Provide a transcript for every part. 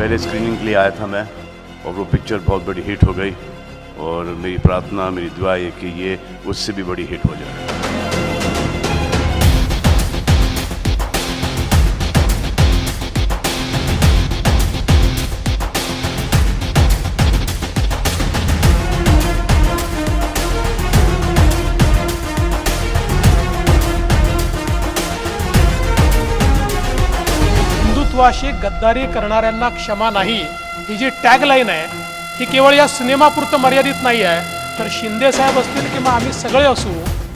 पहले स्क्रीनिंग के लिए आया था मैं और वो पिक्चर बहुत बड़ी हिट हो गई। और मेरी प्रार्थना मेरी दुआ है कि ये उससे भी बड़ी हिट हो जाए। हिंदुत्वाशी गद्दारी करणाऱ्यांना क्षमा नाही. ही जी टॅगलाईन आहे ही केवळ या सिनेमापुरतं मर्यादित नाही आहे. तर शिंदे साहेब असतील किंवा आम्ही सगळे असू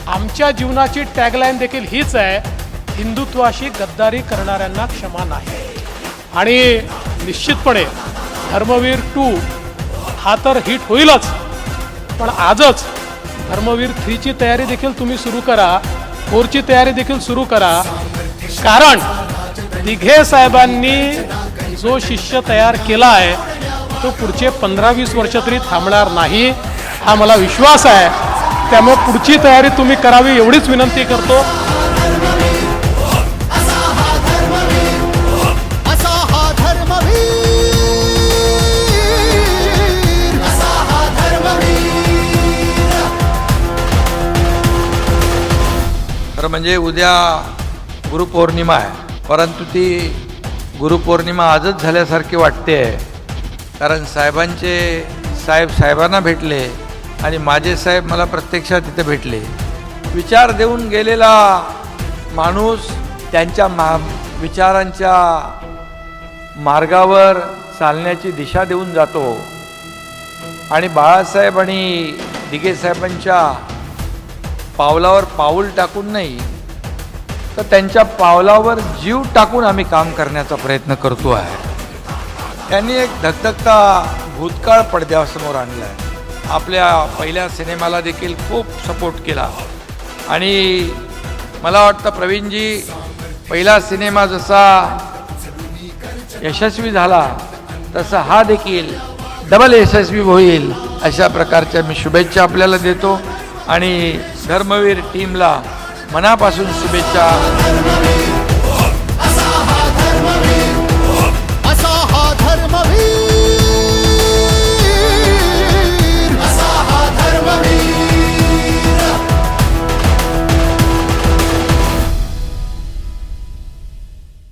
आमच्या जीवनाची टॅगलाईन देखील हीच आहे. हिंदुत्वाशी गद्दारी करणाऱ्यांना क्षमा नाही. आणि निश्चितपणे धर्मवीर टू हा तर हिट होईलच. पण आजच धर्मवीर थ्रीची तयारी देखील तुम्ही सुरू करा. फोरची तयारी देखील सुरू करा. कारण दिघे साहेबांनी जो शिष्य तयार केला आहे तो पुढचे पंधरा वीस वर्ष तरी थांबणार नाही. हा मला विश्वास आहे. त्यामुळे पुढची तयारी तुम्ही करावी एवढीच विनंती करतो. असा म्हणजे उद्या गुरुपौर्णिमा आहे. परंतु ती गुरुपौर्णिमा आजच झाल्यासारखी वाटते. आहे कारण साहेबांचे साहेब साहेबांना भेटले आणि माझे साहेब मला प्रत्यक्षात तिथे भेटले. विचार देऊन गेलेला माणूस त्यांच्या मा विचारांच्या मार्गावर चालण्याची दिशा देऊन जातो. आणि बाळासाहेब आणि दिघे साहेबांच्या पावलावर पाऊल टाकून नाही तर त्यांच्या पावलावर जीव टाकून आम्ही काम करण्याचा प्रयत्न करतो आहे. त्यांनी एक धकधकता भूतकाळ पडद्यासमोर आणला आहे आपल्या पहिल्या सिनेमाला देखील खूप सपोर्ट केला. आणि मला वाटतं प्रवीणजी पहिला सिनेमा जसा यशस्वी झाला तसा हा देखील डबल यशस्वी होईल अशा प्रकारच्या मी शुभेच्छा आपल्याला देतो. आणि धर्मवीर टीमला मनापासून शुभेच्छा.